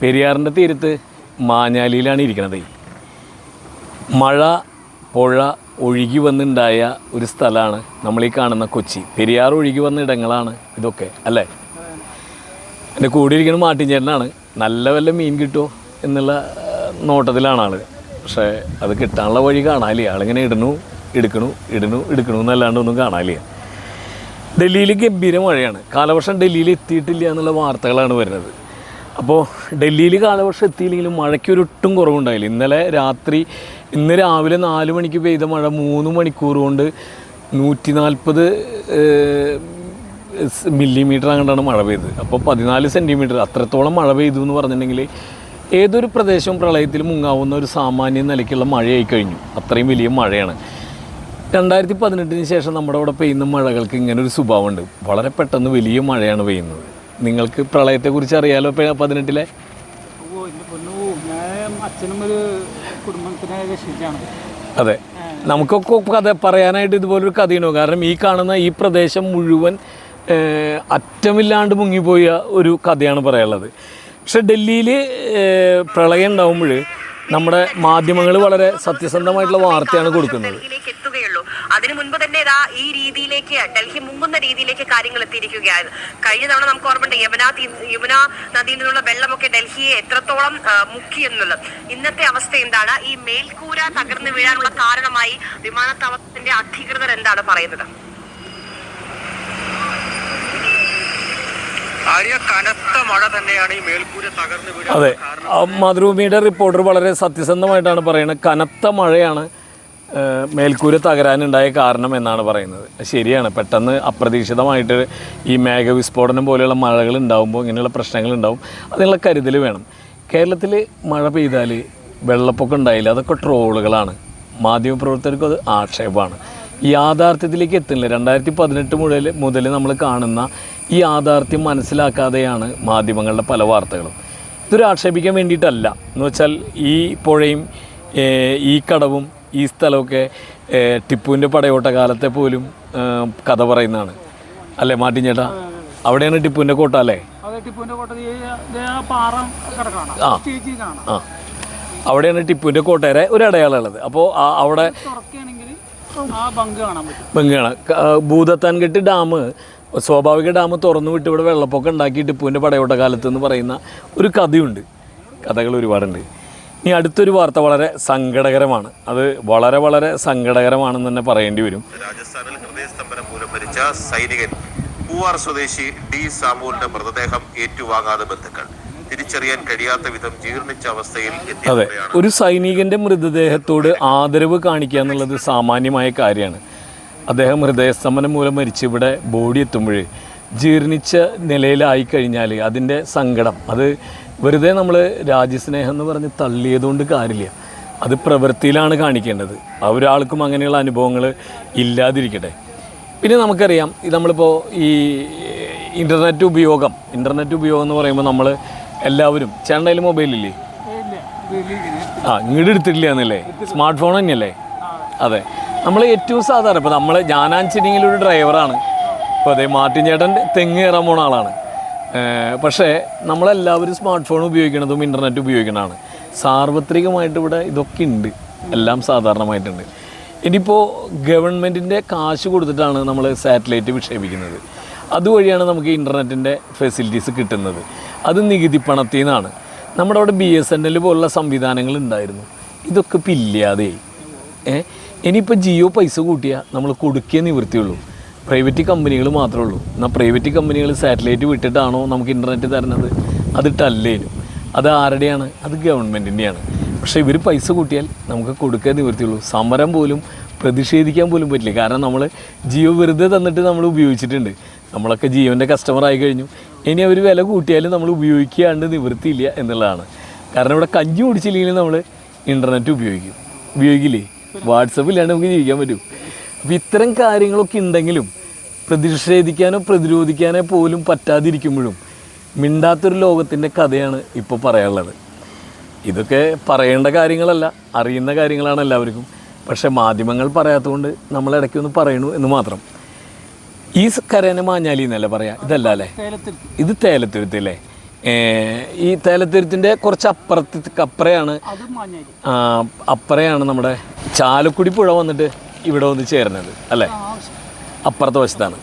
പെരിയാറിന്റെ തീരത്ത് മാഞ്ഞാലിയിലാണ് ഇരിക്കുന്നത് മഴ പുഴ ഒഴുകി വന്നുണ്ടായ ഒരു സ്ഥലമാണ് നമ്മൾ ഈ കാണുന്ന കൊച്ചി. പെരിയാർ ഒഴുകി വന്ന ഇടങ്ങളാണ് ഇതൊക്കെ അല്ലേ? എന്റെ കൂടെ ഇരിക്കുന്ന മാട്ടിഞ്ചേട്ടനാണ് നല്ല വല്ല മീൻ കിട്ടുമോ എന്നുള്ള നോട്ടത്തിലാണ് ആൾ. പക്ഷേ അത് കിട്ടാനുള്ള വഴി കാണാനില്ല. ആളിങ്ങനെ ഇടണു എടുക്കണു ഇടണു എടുക്കണു എന്നല്ലാണ്ട് ഒന്നും കാണാനില്ല. ഡൽഹിയിൽ ഗംഭീര മഴയാണ്. കാലവർഷം ഡൽഹിയിൽ എത്തിയിട്ടില്ല എന്നുള്ള വാർത്തകളാണ് വരുന്നത്. അപ്പോൾ ഡൽഹിയിൽ കാലവർഷം എത്തിയില്ലെങ്കിലും മഴയ്ക്ക് ഒരു ഒട്ടും കുറവുണ്ടായില്ല. ഇന്നലെ രാത്രി ഇന്ന് രാവിലെ നാല് മണിക്ക് പെയ്ത മഴ മൂന്ന് മണിക്കൂർ കൊണ്ട് നൂറ്റി നാൽപ്പത് മില്ലിമീറ്റർ അങ്ങോട്ടാണ് മഴ പെയ്തത്. അപ്പോൾ പതിനാല് സെന്റിമീറ്റർ അത്രത്തോളം മഴ പെയ്തു എന്ന് പറഞ്ഞിട്ടുണ്ടെങ്കിൽ ഏതൊരു പ്രദേശവും പ്രളയത്തിൽ മുങ്ങാവുന്ന ഒരു സാമാന്യ നിലയ്ക്കുള്ള മഴയായി കഴിഞ്ഞു. അത്രയും വലിയ മഴയാണ്. രണ്ടായിരത്തി പതിനെട്ടിന് ശേഷം നമ്മുടെ അവിടെ പെയ്യുന്ന മഴകൾക്ക് ഇങ്ങനെ ഒരു സ്വഭാവമുണ്ട്. വളരെ പെട്ടെന്ന് വലിയ മഴയാണ് പെയ്യുന്നത്. നിങ്ങൾക്ക് പ്രളയത്തെ കുറിച്ച് അറിയാലോ പതിനെട്ടിലെ? അതെ. നമുക്കൊക്കെ കഥ പറയാനായിട്ട് ഇതുപോലൊരു കഥയുണ്ടോ. കാരണം ഈ കാണുന്ന ഈ പ്രദേശം മുഴുവൻ അറ്റമില്ലാണ്ട് മുങ്ങിപ്പോയ ഒരു കഥയാണ് പറയാനുള്ളത്. പക്ഷെ ഡൽഹിയിൽ പ്രളയം ഉണ്ടാകുമ്പോൾ നമ്മുടെ മാധ്യമങ്ങൾ വളരെ സത്യസന്ധമായിട്ടുള്ള വാർത്തയാണ് കൊടുക്കുന്നത്. അതിനു മുൻപ് തന്നെ ഇതാ ഈ രീതിയിലേക്ക് ഡൽഹി മുങ്ങുന്ന രീതിയിലേക്ക് കാര്യങ്ങൾ എത്തിയിരിക്കുകയാണ് കഴിഞ്ഞ തവണ നമുക്ക് ഓർമ്മയുണ്ട് യമുന യമുന നദിയിൽ നിന്നുള്ള വെള്ളമൊക്കെ ഡൽഹിയെ എത്രത്തോളം മുക്കി എന്നുള്ളത്. ഇന്നത്തെ അവസ്ഥ എന്താണ്? ഈ മേൽക്കൂര തകർന്നു വീഴാനുള്ള കാരണമായി വിമാനത്താവളത്തിന്റെ അധികൃതർ എന്താണ് പറയുന്നത്? ആര്യ കനത്ത മഴ തന്നെയാണ് ഈ മേൽക്കൂര തകർന്നു വീഴാൻ അതെ. മാതൃഭൂമിയുടെ റിപ്പോർട്ടർ വളരെ സത്യസന്ധമായിട്ടാണ് പറയുന്നത്. കനത്ത മഴയാണ് മേൽക്കൂര തകരാനുണ്ടായ കാരണം എന്നാണ് പറയുന്നത്. ശരിയാണ്. പെട്ടെന്ന് അപ്രതീക്ഷിതമായിട്ട് ഈ മേഘവിസ്ഫോടനം പോലെയുള്ള മഴകൾ ഉണ്ടാകുമ്പോൾ ഇങ്ങനെയുള്ള പ്രശ്നങ്ങൾ ഉണ്ടാവും. അതിനുള്ള കരുതൽ വേണം. കേരളത്തിൽ മഴ പെയ്താൽ വെള്ളപ്പൊക്കം ഉണ്ടായില്ല. അതൊക്കെ ട്രോളുകളാണ്. മാധ്യമപ്രവർത്തകർക്ക് അത് ആക്ഷേപമാണ്. യാഥാർത്ഥ്യത്തിലേക്ക് എത്തുന്നില്ല. രണ്ടായിരത്തി പതിനെട്ട് മുതൽ മുതൽ നമ്മൾ കാണുന്ന ഈ യാഥാർത്ഥ്യം മനസ്സിലാക്കാതെയാണ് മാധ്യമങ്ങളുടെ പല വാർത്തകളും. ഇതൊരു ആക്ഷേപിക്കാൻ വേണ്ടിയിട്ടല്ല. എന്ന് വെച്ചാൽ ഈ പുഴയും ഈ കടവും ഈ സ്ഥലമൊക്കെ ടിപ്പുവിന്റെ പടയോട്ട കാലത്തെ പോലും കഥ പറയുന്നതാണ്. അല്ലേ മാട്ടിൻ ചേട്ടാ? അവിടെയാണ് ടിപ്പുവിന്റെ കോട്ട അല്ലേ? ആ അവിടെയാണ് ടിപ്പുവിന്റെ കോട്ടയുടെ ഒരു അടയാളമുള്ളത് അപ്പോൾ അവിടെ ബംഗ് കാണാം. ഭൂതത്താൻകെട്ട് ഡാം സ്വാഭാവിക ഡാം തുറന്നു വിട്ട് ഇവിടെ വെള്ളപ്പൊക്കം ഉണ്ടാക്കി ടിപ്പുവിന്റെ പടയോട്ട കാലത്ത് എന്ന് പറയുന്ന ഒരു കഥയുണ്ട്. കഥകൾ ഒരുപാടുണ്ട്. ഇനി അടുത്തൊരു വാർത്ത വളരെ സങ്കടകരമാണ്. അത് വളരെ വളരെ സങ്കടകരമാണെന്ന് തന്നെ പറയേണ്ടി വരും. രാജസ്ഥാനിൽ ഹൃദയസ്തംഭനം മൂലം മരിച്ച സൈനികൻ പൂവാർ സ്വദേശി ഡി സാമുവിന്റെ മൃതദേഹം ഏറ്റുവാങ്ങാതെ ബന്ധുക്കൾ. തിരിച്ചറിയാൻ കഴിയാത്ത വിധം ജീർണിച്ച അവസ്ഥയിൽ അതെ ഒരു സൈനികന്റെ മൃതദേഹത്തോട് ആദരവ് കാണിക്കുക എന്നുള്ളത് സാമാന്യമായ കാര്യമാണ്. അദ്ദേഹം ഹൃദയസ്തംഭനം മൂലം മരിച്ച് ഇവിടെ ബോഡി എത്തുമ്പോൾ ജീർണിച്ച നിലയിലായി കഴിഞ്ഞാൽ അതിന്റെ സങ്കടം അത് വെറുതെ നമ്മൾ രാജ്യസ്നേഹം എന്ന് പറഞ്ഞ് തള്ളിയതുകൊണ്ട് കാര്യമില്ല. അത് പ്രവൃത്തിയിലാണ് കാണിക്കേണ്ടത്. ഒരാൾക്കും അങ്ങനെയുള്ള അനുഭവങ്ങൾ ഇല്ലാതിരിക്കട്ടെ. പിന്നെ നമുക്കറിയാം നമ്മളിപ്പോൾ ഈ ഇന്റർനെറ്റ് ഉപയോഗം ഇന്റർനെറ്റ് ഉപയോഗം എന്ന് പറയുമ്പോൾ നമ്മൾ എല്ലാവരും ചേട്ടന്റെ മൊബൈലില്ലേ? ആ ഇങ്ങോട്ട് എടുത്തിട്ടില്ല എന്നല്ലേ? സ്മാർട്ട് ഫോൺ തന്നെയല്ലേ? അതെ. നമ്മൾ ഏറ്റവും സാധാരണ ഇപ്പോൾ നമ്മൾ ഞാനാഞ്ചിനിങ്ങിൽ ഒരു ഡ്രൈവറാണ്. ഇപ്പോൾ അതേ മാർട്ടിൻ ചേട്ടൻ തെങ്ങ് കയറാൻ പോണ ആളാണ്. പക്ഷേ നമ്മളെല്ലാവരും സ്മാർട്ട് ഫോൺ ഉപയോഗിക്കുന്നതും ഇന്റർനെറ്റ് ഉപയോഗിക്കുന്നതാണ്. സാർവത്രികമായിട്ട് ഇവിടെ ഇതൊക്കെ ഉണ്ട്. എല്ലാം സാധാരണമായിട്ടുണ്ട്. ഇനിയിപ്പോൾ ഗവൺമെന്റിന്റെ കാശ് കൊടുത്തിട്ടാണ് നമ്മൾ സാറ്റലൈറ്റ് വിക്ഷേപിക്കുന്നത്. അതുവഴിയാണ് നമുക്ക് ഇന്റർനെറ്റിന്റെ ഫെസിലിറ്റീസ് കിട്ടുന്നത്. അത് നികുതി പണത്തിൽ നിന്നാണ് നമ്മുടെ അവിടെ ബി എസ് എൻ എൽ പോലുള്ള സംവിധാനങ്ങൾ ഉണ്ടായിരുന്നു. ഇതൊക്കെ ഇപ്പം ഇല്ലാതെ ഇനിയിപ്പോൾ ജിയോ പൈസ കൂട്ടിയാൽ നമ്മൾ കൊടുക്കേ നിവൃത്തിയുള്ളൂ. പ്രൈവറ്റ് കമ്പനികൾ മാത്രമേ ഉള്ളൂ. എന്നാൽ പ്രൈവറ്റ് കമ്പനികൾ സാറ്റലൈറ്റ് വിട്ടിട്ടാണോ നമുക്ക് ഇന്റർനെറ്റ് തരുന്നത്? അതിട്ടല്ലേനും അത് ആരുടെയാണ്? അത് ഗവൺമെന്റിന്റെയാണ് പക്ഷേ ഇവർ പൈസ കൂട്ടിയാൽ നമുക്ക് കൊടുക്കാൻ നിവൃത്തിയുള്ളൂ സമരം പോലും പ്രതിഷേധിക്കാൻ പോലും പറ്റില്ല. കാരണം നമ്മൾ ജിയോ വെറുതെ തന്നിട്ട് നമ്മൾ ഉപയോഗിച്ചിട്ടുണ്ട്. നമ്മളൊക്കെ ജിയോന്റെ കസ്റ്റമർ ആയി കഴിഞ്ഞു. ഇനി അവർ വില കൂട്ടിയാലും നമ്മൾ ഉപയോഗിക്കാണ്ട് നിവൃത്തിയില്ല എന്നുള്ളതാണ്. കാരണം ഇവിടെ കഞ്ഞി കുടിച്ചില്ലെങ്കിൽ നമ്മൾ ഇന്റർനെറ്റ് ഉപയോഗിക്കും. ഉപയോഗിക്കില്ലേ? വാട്സപ്പ് ഇല്ലാണ്ട് നമുക്ക് ജീവിക്കാൻ പറ്റും. അപ്പോൾ ഇത്തരം കാര്യങ്ങളൊക്കെ ഉണ്ടെങ്കിലും പ്രതിഷേധിക്കാനോ പ്രതിരോധിക്കാനോ പോലും പറ്റാതിരിക്കുമ്പോഴും മിണ്ടാത്തൊരു ലോകത്തിന്റെ കഥയാണ് ഇപ്പോൾ പറയാനുള്ളത്. ഇതൊക്കെ പറയേണ്ട കാര്യങ്ങളല്ല അറിയുന്ന കാര്യങ്ങളാണ് എല്ലാവർക്കും. പക്ഷേ മാധ്യമങ്ങൾ പറയാത്തതുകൊണ്ട് നമ്മൾ ഇടയ്ക്കൊന്ന് പറയണു എന്ന് മാത്രം. ഈ കരേനെ മാഞ്ഞാലി എന്നല്ലേ പറയാം? ഇതല്ല അല്ലേ? ഇത് തേലത്തുരുത്തല്ലേ ഈ തേലത്തുരുത്തിന്റെ കുറച്ച് അപ്പുറത്ത് അപ്പുറയാണ്. ആ, അപ്പുറയാണ് നമ്മുടെ ചാലക്കുടി പുഴ വന്നിട്ട് ഇവിടെ വന്ന് ചേരുന്നത് അല്ലേ? അപ്പുറത്തെ വശത്താണ്.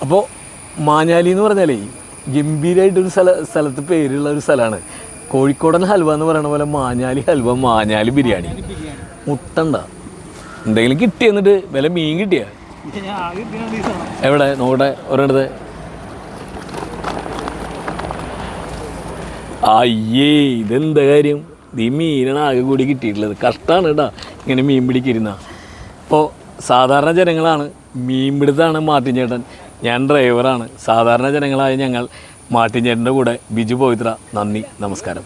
അപ്പോൾ മാഞ്ഞാലി എന്ന് പറഞ്ഞാലേ ഗംഭീരമായിട്ടൊരു സ്ഥല സ്ഥലത്ത് പേരുള്ള ഒരു സ്ഥലമാണ്. കോഴിക്കോടൻ ഹൽവ എന്ന് പറയുന്ന പോലെ മാഞ്ഞാലി ഹൽവ മാഞ്ഞാലി ബിരിയാണി. മുട്ടണ്ട. എന്തെങ്കിലും കിട്ടി എന്നിട്ട് വില മീൻ കിട്ടിയ? എവിടെ? നോക്കട്ടെ ഒരിടത്ത്. അയ്യേ ഇതെന്താ കാര്യം? ഈ മീനാണ് ആകെ കൂടി കിട്ടിയിട്ടുള്ളത്. കഷ്ടമാണ് കേട്ടോ ഇങ്ങനെ മീൻ പിടിക്കിരുന്ന. അപ്പോൾ സാധാരണ ജനങ്ങളാണ് മീൻ പിടുത്താണ് മാർട്ടിൻ ചേട്ടൻ. ഞാൻ ഡ്രൈവറാണ് സാധാരണ ജനങ്ങളായ ഞങ്ങൾ മാർട്ടിൻ ചേട്ടന്റെ കൂടെ ബിജു പവിത്ര. നന്ദി. നമസ്കാരം.